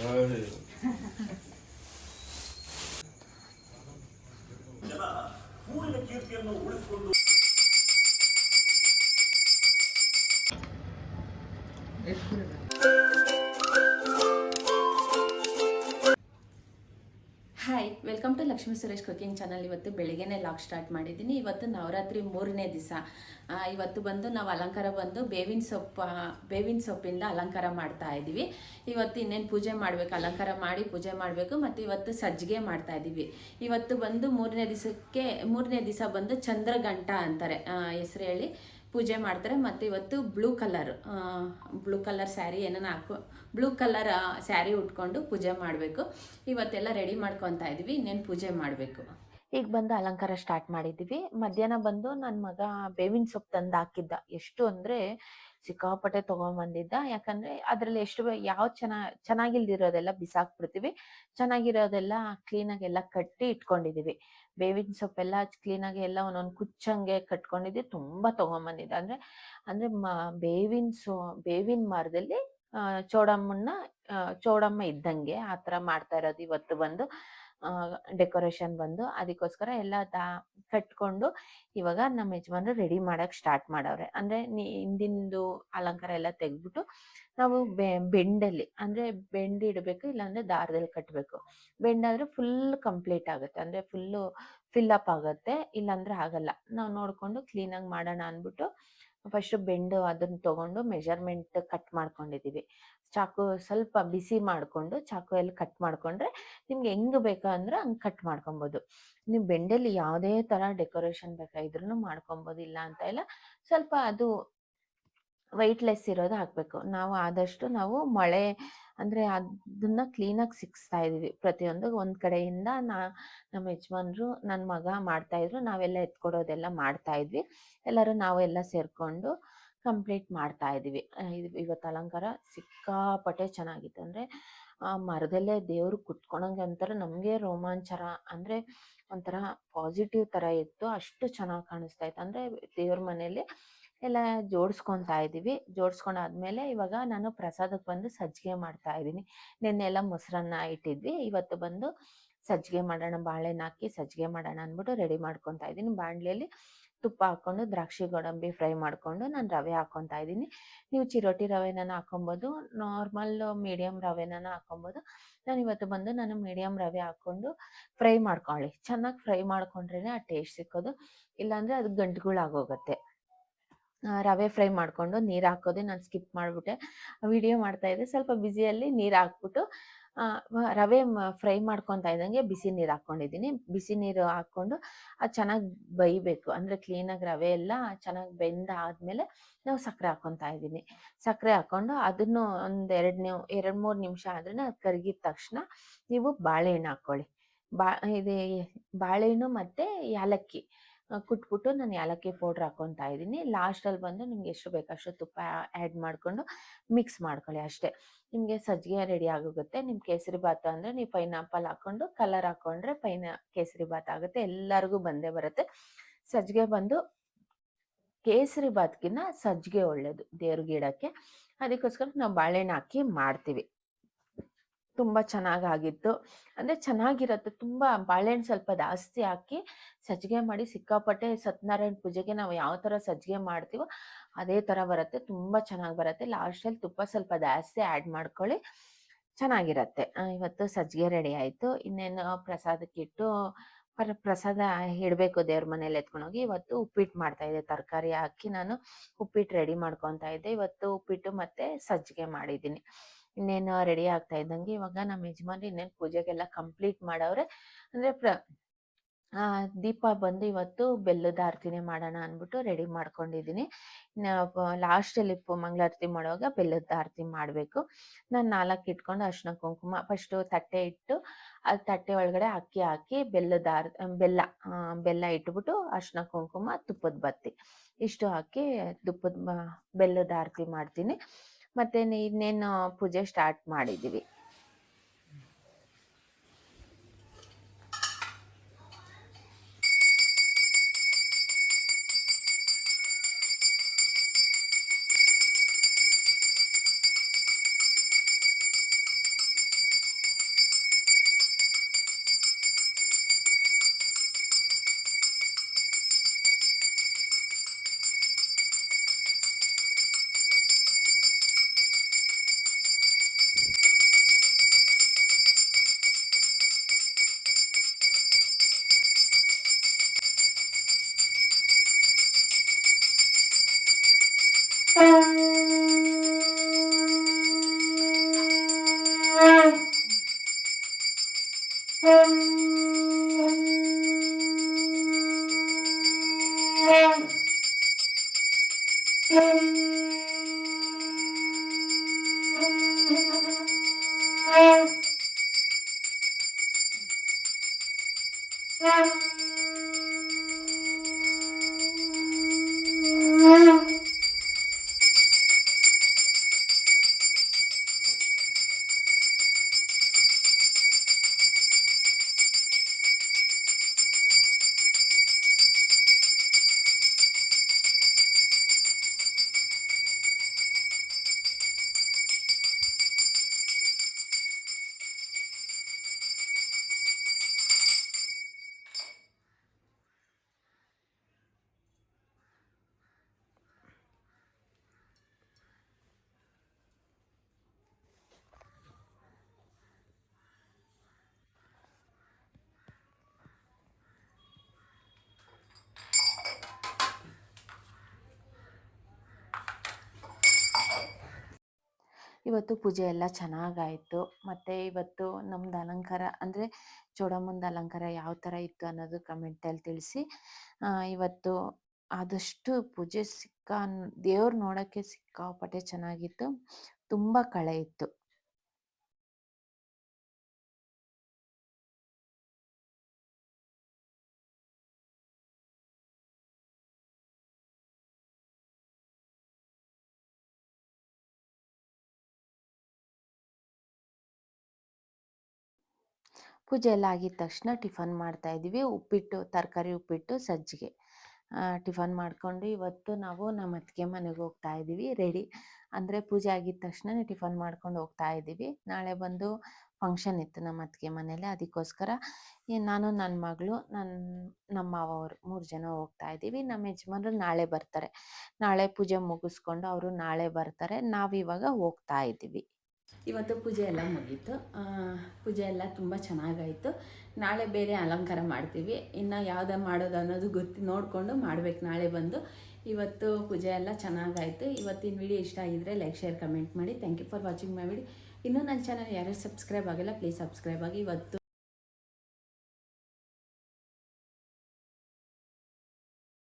嗯 welcome to Lakshmi Suresh cooking channel ಇವತ್ತು ಬೆಳಿಗ್ಗೆನೇ lock start ಮಾಡಿದ್ದೀನಿ. ಇವತ್ತು ನವರಾತ್ರಿ ಮೂರನೇ ದಿವಸ. ಇವತ್ತು ಬಂದು ನಾವು ಅಲಂಕಾರ ಬಂದು ಬೇವಿನ ಸೊಪ್ಪು, ಬೇವಿನ ಸೊಪ್ಪಿಂದ ಅಲಂಕಾರ ಮಾಡ್ತಾ ಇದ್ದೀವಿ ಇವತ್ತು ಇನ್ನೇನು ಪೂಜೆ ಮಾಡಬೇಕು? ಅಲಂಕಾರ ಮಾಡಿ ಪೂಜೆ ಮಾಡಬೇಕು ಮತ್ತು ಇವತ್ತು ಸಜ್ಜಿಗೆ ಮಾಡ್ತಾ ಇದ್ದೀವಿ ಇವತ್ತು ಬಂದು ಮೂರನೇ ದಿವಸಕ್ಕೆ, ಮೂರನೇ ದಿವಸ ಬಂದು ಚಂದ್ರಗಂಟ ಅಂತಾರೆ. ಹೆಸರು ಹೇಳಿ. ಪೂಜೆ ಮಾಡ್ತಾರೆ ಮತ್ತು ಇವತ್ತು blue colour blue colour sari ಏನನ್ನ ಹಾಕೊ ಬ್ಲೂ ಕಲರ್ ಸ್ಯಾರಿ ಉಟ್ಕೊಂಡು ಪೂಜೆ ಮಾಡಬೇಕು. ಇವತ್ತೆಲ್ಲ ರೆಡಿ ಮಾಡ್ಕೊತಾ ಇದ್ದೀವಿ ಇನ್ನೇನು ಪೂಜೆ ಮಾಡಬೇಕು. ಈಗ ಬಂದು ಅಲಂಕಾರ ಸ್ಟಾರ್ಟ್ ಮಾಡಿದ್ದೀವಿ ಮಧ್ಯಾಹ್ನ ಬಂದು ನನ್ನ ಮಗ ಬೇವಿನ ಸೊಪ್ಪು ತಂದು ಹಾಕಿದ್ದ. ಎಷ್ಟು ಅಂದರೆ ಸಿಕ್ಕಾಪಟ್ಟೆ ತೊಗೊಂಬಂದಿದ್ದ ಯಾಕಂದ್ರೆ ಅದರಲ್ಲಿ ಎಷ್ಟು ಯಾವ ಚೆನ್ನ, ಚೆನ್ನಾಗಿಲ್ದಿರೋದೆಲ್ಲ ಬಿಸಾಕ್ಬಿಡ್ತೀವಿ. ಚೆನ್ನಾಗಿರೋದೆಲ್ಲ ಕ್ಲೀನಾಗಿ ಎಲ್ಲ ಕಟ್ಟಿ ಇಟ್ಕೊಂಡಿದ್ದೀವಿ ಬೇವಿನ ಸೊಪ್ಪೆಲ್ಲ ಕ್ಲೀನಾಗಿ ಎಲ್ಲ ಒಂದೊಂದು ಕುಚ್ಚಂಗೆ ಕಟ್ಕೊಂಡಿದ್ದೆ. ತುಂಬಾ ತೊಗೊಂಬಂದಿದ್ದೆ ಅಂದರೆ, ಅಂದ್ರೆ ಬೇವಿನ ಸೊ, ಬೇವಿನ ಮರದಲ್ಲಿ ಚೋಡಮ್ಮನ್ನ ಚೌಡಮ್ಮ ಇದ್ದಂಗೆ ಆ ಥರ ಮಾಡ್ತಾ ಇರೋದು ಇವತ್ತು ಬಂದು. ಡೆಕೋರೇಷನ್ ಬಂದು ಅದಕ್ಕೋಸ್ಕರ ಎಲ್ಲ ದಾ ಕಟ್ಕೊಂಡು ಇವಾಗ ನಮ್ಮ ಯಜಮಾನ್ರು ರೆಡಿ ಮಾಡಕ್ ಸ್ಟಾರ್ಟ್ ಮಾಡವ್ರೆ. ಅಂದ್ರೆ ಹಿಂದಿಂದು ಅಲಂಕಾರ ಎಲ್ಲ ತೆಗ್ದ್ಬಿಟ್ಟು ನಾವು ಬೆಂಡಲ್ಲಿ, ಅಂದ್ರೆ ಬೆಂಡ್ ಇಡಬೇಕು, ಇಲ್ಲಾಂದ್ರೆ ದಾರದಲ್ಲಿ ಕಟ್ಟಬೇಕು ಬೆಂಡಾದ್ರೆ ಫುಲ್ ಕಂಪ್ಲೀಟ್ ಆಗುತ್ತೆ. ಅಂದ್ರೆ ಫುಲ್ಲು ಫಿಲ್ ಅಪ್ ಆಗುತ್ತೆ, ಇಲ್ಲಾಂದ್ರೆ ಆಗಲ್ಲ. ನಾವು ನೋಡ್ಕೊಂಡು ಕ್ಲೀನಾಗಿ ಮಾಡೋಣ ಅಂದ್ಬಿಟ್ಟು ಫಸ್ಟ್ ಬೆಂಡು ಅದನ್ನ ತಗೊಂಡು ಮೆಜರ್ಮೆಂಟ್ ಕಟ್ ಮಾಡ್ಕೊಂಡಿದೀವಿ. ಚಾಕು ಸ್ವಲ್ಪ ಬಿಸಿ ಮಾಡ್ಕೊಂಡು ಚಾಕುಯಲ್ಲಿ ಕಟ್ ಮಾಡ್ಕೊಂಡ್ರೆ ನಿಮ್ಗೆ ಹೆಂಗ್ ಬೇಕಾ ಅಂದ್ರೆ ಹಂಗ್ ಕಟ್ ಮಾಡ್ಕೊಬೋದು. ನೀವು ಬೆಂಡಲ್ಲಿ ಯಾವುದೇ ತರ ಡೆಕೋರೇಷನ್ ಬೇಕಾದ್ರೂ ಮಾಡ್ಕೊಬೋದು, ಇಲ್ಲ ಅಂತ ಇಲ್ಲ. ಸ್ವಲ್ಪ ಅದು ವೆಯ್ಟ್ಲೆಸ್ ಇರೋದು ಹಾಕ್ಬೇಕು. ನಾವು ಆದಷ್ಟು ನಾವು ಮಳೆ, ಅಂದ್ರೆ ಅದನ್ನ ಕ್ಲೀನಾಗಿ ಸಿಕ್ಸ್ತಾ ಇದೀವಿ. ಪ್ರತಿಯೊಂದು ಒಂದ್ ಕಡೆಯಿಂದ ನಾ, ನಮ್ಮ ಯಜಮಾನ್ರು ನನ್ನ ಮಗ ಮಾಡ್ತಾ ಇದ್ರು, ನಾವೆಲ್ಲ ಎತ್ಕೊಡೋದೆಲ್ಲ ಮಾಡ್ತಾ ಇದ್ವಿ. ಎಲ್ಲರೂ ನಾವೆಲ್ಲ ಸೇರ್ಕೊಂಡು ಕಂಪ್ಲೀಟ್ ಮಾಡ್ತಾ ಇದೀವಿ. ಇವತ್ತು ಅಲಂಕಾರ ಸಿಕ್ಕಾಪಟ್ಟೆ ಚೆನ್ನಾಗಿತ್ತು. ಅಂದ್ರೆ ಆ ಮರದಲ್ಲೇ ದೇವ್ರು ಕುತ್ಕೊಳಂಗೆ ಒಂಥರ ನಮ್ಗೆ ರೋಮಾಂಚರ ಅಂದ್ರೆ ಒಂಥರ ಪಾಸಿಟಿವ್ ತರ ಇತ್ತು. ಅಷ್ಟು ಚೆನ್ನಾಗಿ ಕಾಣಿಸ್ತಾ ಇತ್ತು. ಅಂದ್ರೆ ದೇವ್ರ ಮನೆಯಲ್ಲಿ ಎಲ್ಲ ಜೋಡಿಸ್ಕೊಂತಾ ಇದ್ದೀವಿ. ಜೋಡಿಸ್ಕೊಂಡಾದ್ಮೇಲೆ ಇವಾಗ ನಾನು ಪ್ರಸಾದಕ್ಕೆ ಬಂದು ಸಜ್ಜಿಗೆ ಮಾಡ್ತಾ ಇದ್ದೀನಿ. ನಿನ್ನೆಲ್ಲ ಮೊಸರನ್ನ ಇಟ್ಟಿದ್ವಿ. ಇವತ್ತು ಬಂದು ಸಜ್ಜಿಗೆ ಮಾಡೋಣ ಬಾಳೆನ ಹಾಕಿ ಸಜ್ಜಿಗೆ ಮಾಡೋಣ ಅಂದ್ಬಿಟ್ಟು ರೆಡಿ ಮಾಡ್ಕೊತಾ ಇದ್ದೀನಿ. ಬಾಣಲೆಯಲ್ಲಿ ತುಪ್ಪ ಹಾಕೊಂಡು ದ್ರಾಕ್ಷಿ ಗೋಡಂಬಿ ಫ್ರೈ ಮಾಡ್ಕೊಂಡು ನಾನು ರವೆ ಹಾಕೊತಾ ಇದ್ದೀನಿ. ನೀವು ಚಿರೋಟಿ ರವೆನ ಹಾಕೊಬೋದು ನಾರ್ಮಲ್ ಮೀಡಿಯಂ ರವೆನ ಹಾಕೊಬೋದು ನಾನು ಇವತ್ತು ಬಂದು ನಾನು ಮೀಡಿಯಂ ರವೆ ಹಾಕೊಂಡು ಫ್ರೈ ಮಾಡ್ಕೊಳ್ಳಿ. ಚೆನ್ನಾಗಿ ಫ್ರೈ ಮಾಡ್ಕೊಂಡ್ರೇ ಆ ಟೇಸ್ಟ್ ಸಿಕ್ಕೋದು. ಇಲ್ಲಾಂದರೆ ಅದು ಗಂಟುಗಳಾಗೋಗುತ್ತೆ. ರವೆ ಫ್ರೈ ಮಾಡ್ಕೊಂಡು ನೀರು ಹಾಕೋದೆ ನಾನು ಸ್ಕಿಪ್ ಮಾಡಿಬಿಟ್ಟೆ. ವಿಡಿಯೋ ಮಾಡ್ತಾ ಇದ್ದೆ, ಸ್ವಲ್ಪ ಬಿಸಿಯಲ್ಲಿ ನೀರು ಹಾಕ್ಬಿಟ್ಟು ರವೆ ಫ್ರೈ ಮಾಡ್ಕೊತಾ ಇದ್ದಂಗೆ ಬಿಸಿ ನೀರು ಹಾಕ್ಕೊಂಡಿದ್ದೀನಿ ಬಿಸಿ ನೀರು ಹಾಕ್ಕೊಂಡು ಅದು ಚೆನ್ನಾಗಿ ಬೈಬೇಕು ಅಂದರೆ ಕ್ಲೀನಾಗಿ ರವೆ ಎಲ್ಲ ಚೆನ್ನಾಗಿ ಬೆಂದ ಆದಮೇಲೆ ನಾವು ಸಕ್ಕರೆ ಹಾಕ್ಕೊತಾ ಇದ್ದೀನಿ. ಸಕ್ಕರೆ ಹಾಕ್ಕೊಂಡು ಅದನ್ನು ಒಂದು ಎರಡು ಎರಡು ಮೂರು ನಿಮಿಷ ಆದ್ರೂ ಅದು ಕರಗಿದ ತಕ್ಷಣ ನೀವು ಬಾಳೆಹಣ್ಣು ಹಾಕ್ಕೊಳ್ಳಿ ಬಾ, ಇದು ಬಾಳೆಹಣ್ಣು ಮತ್ತು ಯಾಲಕ್ಕಿ ಕುಟ್ಬಿಟ್ಟು ನಾನು ಏಲಕ್ಕಿ ಪೌಡ್ರ್ ಹಾಕೊತಾ ಇದ್ದೀನಿ. ಲಾಸ್ಟಲ್ಲಿ ಬಂದು ನಿಮ್ಗೆ ಎಷ್ಟು ಬೇಕಷ್ಟು ತುಪ್ಪ ಆ್ಯಡ್ ಮಾಡಿಕೊಂಡು ಮಿಕ್ಸ್ ಮಾಡ್ಕೊಳ್ಳಿ ಅಷ್ಟೇ. ನಿಮಗೆ ಸಜ್ಜಿಗೆ ರೆಡಿ ಆಗೋಗುತ್ತೆ. ನಿಮ್ಮ ಕೇಸರಿ ಬಾತ್ ಅಂದರೆ ನೀವು ಪೈನಾಪಲ್ ಹಾಕ್ಕೊಂಡು ಕಲರ್ ಹಾಕ್ಕೊಂಡ್ರೆ ಪೈನಾ ಕೇಸರಿ ಬಾತ್ ಆಗುತ್ತೆ. ಎಲ್ಲರಿಗೂ ಬಂದೇ ಬರುತ್ತೆ. ಸಜ್ಜಿಗೆ ಬಂದು ಕೇಸರಿ ಭಾತ್ಗಿನ್ನ ಸಜ್ಜಿಗೆ ಒಳ್ಳೇದು ದೇವ್ರಿಗೆ ಇಡಕ್ಕೆ. ಅದಕ್ಕೋಸ್ಕರ ನಾವು ಬಾಳೆಹಣ್ಣು ಹಾಕಿ ಮಾಡ್ತೀವಿ. ತುಂಬ ಚೆನ್ನಾಗಾಗಿತ್ತು. ಅಂದರೆ ಚೆನ್ನಾಗಿರತ್ತೆ. ತುಂಬ ಬಾಳೆಹಣ್ಣು ಸ್ವಲ್ಪ ಜಾಸ್ತಿ ಹಾಕಿ ಸಜ್ಜಿಗೆ ಮಾಡಿ ಸಿಕ್ಕಾಪಟ್ಟೆ ಸತ್ಯನಾರಾಯಣ ಪೂಜೆಗೆ ನಾವು ಯಾವ ಥರ ಸಜ್ಜಿಗೆ ಮಾಡ್ತೀವೋ ಅದೇ ಥರ ಬರುತ್ತೆ. ತುಂಬ ಚೆನ್ನಾಗಿ ಬರುತ್ತೆ. ಲಾಸ್ಟಲ್ಲಿ ತುಪ್ಪ ಸ್ವಲ್ಪ ಜಾಸ್ತಿ ಆ್ಯಡ್ ಮಾಡ್ಕೊಳ್ಳಿ ಚೆನ್ನಾಗಿರತ್ತೆ. ಇವತ್ತು ಸಜ್ಜಿಗೆ ರೆಡಿ ಆಯಿತು. ಇನ್ನೇನು ಪ್ರಸಾದಕ್ಕಿಟ್ಟು ಪರ, ಪ್ರಸಾದ ಇಡಬೇಕು ದೇವ್ರ ಮನೇಲಿ ಎತ್ಕೊಂಡೋಗಿ. ಇವತ್ತು ಉಪ್ಪಿಟ್ಟು ಮಾಡ್ತಾ ಇದ್ದೆ. ತರಕಾರಿ ಹಾಕಿ ನಾನು ಉಪ್ಪಿಟ್ಟು ರೆಡಿ ಮಾಡ್ಕೊತಾ ಇದ್ದೆ. ಇವತ್ತು ಉಪ್ಪಿಟ್ಟು ಮತ್ತೆ ಸಜ್ಜಿಗೆ ಮಾಡಿದ್ದೀನಿ. ಇನ್ನೇನು ರೆಡಿ ಆಗ್ತಾ ಇದ್ದಂಗೆ ಇವಾಗ ನಮ್ಮ ಯಜಮಾನ್ರು ಇನ್ನೇನು ಪೂಜೆಗೆಲ್ಲ ಕಂಪ್ಲೀಟ್ ಮಾಡವ್ರೆ. ಅಂದ್ರೆ ಪ್ರ ಆ, ದೀಪ ಬಂದು ಇವತ್ತು ಬೆಲ್ಲದ ಆರತಿನೇ ಮಾಡೋಣ ಅಂದ್ಬಿಟ್ಟು ರೆಡಿ ಮಾಡ್ಕೊಂಡಿದ್ದೀನಿ. ಲಾಸ್ಟಲ್ಲಿ ಮಂಗಳಾರತಿ ಮಾಡುವಾಗ ಬೆಲ್ಲದ ಆರತಿ ಮಾಡಬೇಕು. ನಾನು ನಾಲ್ಕು ಇಟ್ಕೊಂಡು ಅರ್ಶಿನ ಕುಂಕುಮ ಫಸ್ಟು ತಟ್ಟೆ ಇಟ್ಟು ಅದು ತಟ್ಟೆ ಒಳಗಡೆ ಅಕ್ಕಿ ಹಾಕಿ ಬೆಲ್ಲದ ಆರ್ ಬೆಲ್ಲ ಬೆಲ್ಲ ಇಟ್ಬಿಟ್ಟು ಅರ್ಶಿನ ಕುಂಕುಮ ತುಪ್ಪದ ಬತ್ತಿ ಇಷ್ಟು ಹಾಕಿ ತುಪ್ಪದ ಬೆಲ್ಲದ ಆರತಿ ಮಾಡ್ತೀನಿ. ಮತ್ತೆ ಇನ್ನೇನು ಪೂಜೆ ಸ್ಟಾರ್ಟ್ ಮಾಡಿದ್ದೀವಿ. Thank you. ಇವತ್ತು ಪೂಜೆ ಎಲ್ಲ ಚೆನ್ನಾಗಾಯಿತು. ಮತ್ತು ಇವತ್ತು ನಮ್ದು ಅಲಂಕಾರ ಅಂದರೆ ಚೋಡಮ್ಮನ ಅಲಂಕಾರ ಯಾವ ಥರ ಇತ್ತು ಅನ್ನೋದು ಕಮೆಂಟಲ್ಲಿ ತಿಳಿಸಿ. ಇವತ್ತು ಆದಷ್ಟು ಪೂಜೆ ಸಿಕ್ಕ ದೇವ್ರು ನೋಡೋಕ್ಕೆ ಸಿಕ್ಕಾಪಟ್ಟೆ ಚೆನ್ನಾಗಿತ್ತು. ತುಂಬ ಕಳೆ ಇತ್ತು. ಪೂಜೆ ಎಲ್ಲ ಆಗಿದ ತಕ್ಷಣ ಟಿಫನ್ ಮಾಡ್ತಾ ಇದ್ದೀವಿ ಉಪ್ಪಿಟ್ಟು, ತರಕಾರಿ ಉಪ್ಪಿಟ್ಟು ಸಜ್ಜಿಗೆ. ಟಿಫನ್ ಮಾಡಿಕೊಂಡು ಇವತ್ತು ನಾವು ನಮ್ಮ ಅತ್ತಿಗೆ ಮನೆಗೆ ಹೋಗ್ತಾ ಇದ್ದೀವಿ. ರೆಡಿ. ಅಂದರೆ ಪೂಜೆ ಆಗಿದ ತಕ್ಷಣ ಟಿಫನ್ ಮಾಡ್ಕೊಂಡು ಹೋಗ್ತಾ ಇದ್ದೀವಿ. ನಾಳೆ ಬಂದು ಫಂಕ್ಷನ್ ಇತ್ತು ನಮ್ಮ ಅತ್ತಿಗೆ ಮನೇಲಿ ಅದಕ್ಕೋಸ್ಕರ ನಾನು ನನ್ನ ಮಗಳು ನನ್ನ ನಮ್ಮ ಮಾವ ಅವರು ಮೂರು ಜನ ಹೋಗ್ತಾ ಇದ್ದೀವಿ. ನಮ್ಮ ಯಜಮಾನರು ನಾಳೆ ಬರ್ತಾರೆ. ನಾಳೆ ಪೂಜೆ ಮುಗಿಸ್ಕೊಂಡು ಅವರು ನಾಳೆ ಬರ್ತಾರೆ. ನಾವಿವಾಗ ಹೋಗ್ತಾ ಇದ್ದೀವಿ. ಇವತ್ತು ಪೂಜೆ ಎಲ್ಲ ಮುಗೀತು. ಪೂಜೆ ಎಲ್ಲ ತುಂಬ ಚೆನ್ನಾಗಾಯಿತು. ನಾಳೆ ಬೇರೆ ಅಲಂಕಾರ ಮಾಡ್ತೀವಿ. ಇನ್ನು ಯಾವುದೇ ಮಾಡೋದು ಅನ್ನೋದು ಗೊತ್ತು, ನೋಡಿಕೊಂಡು ಮಾಡ್ಬೇಕು ನಾಳೆ ಬಂದು. ಇವತ್ತು ಪೂಜೆ ಎಲ್ಲ ಚೆನ್ನಾಗಾಯಿತು. ಇವತ್ತಿನ ವಿಡಿಯೋ ಇಷ್ಟ ಆಗಿದ್ರೆ ಲೈಕ್ ಶೇರ್ ಕಮೆಂಟ್ ಮಾಡಿ. Thank you for watching my video ಇನ್ನೂ ನನ್ನ ಚಾನಲ್ ಯಾರು ಸಬ್ಸ್ಕ್ರೈಬ್ ಆಗಿಲ್ಲ ಪ್ಲೀಸ್ ಸಬ್ಸ್ಕ್ರೈಬ್ ಆಗಿ. ಇವತ್ತು